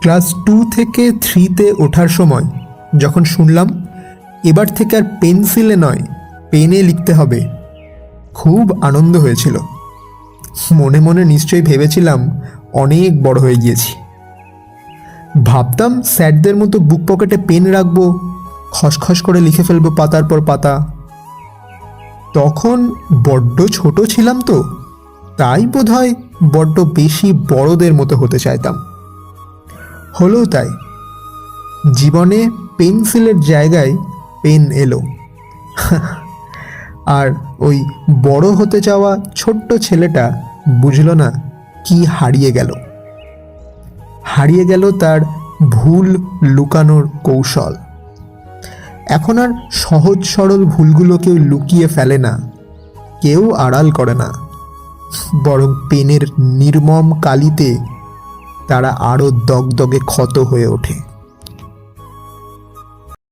Class two থেকে থ্রিতে ওঠার সময় যখন শুনলাম, এবার থেকে আর পেন্সিলে নয়, পেনে লিখতে হবে। খুব আনন্দ হয়েছিল। মনে মনে নিশ্চয়ই ভেবেছিলাম অনেক বড় হয়ে গিয়েছি। ভাবতাম স্যারদের মতো বুক পকেটে পেন রাখব, খসখস করে লিখে ফেলব পাতার পর পাতা। তখন বড্ড ছোট ছিলাম তো, তাই বোধহয় বড্ড বেশি বড়দের মতো হতে চাইতাম। হলেও তাই, জীবনে পেন্সিলের জায়গায় পেন এলো। আর ওই বড় হতে চাওয়া ছোট্ট ছেলেটা বুঝলো না কি হারিয়ে গেল। হারিয়ে গেল তার ভুল লুকানোর কৌশল। এখন আর সহজ সরল ভুলগুলো কেউ লুকিয়ে ফেলে না, কেউ আড়াল করে না। বরং পেনের নির্মম কালিতে তারা আরও দগদগে ক্ষত হয়ে ওঠে।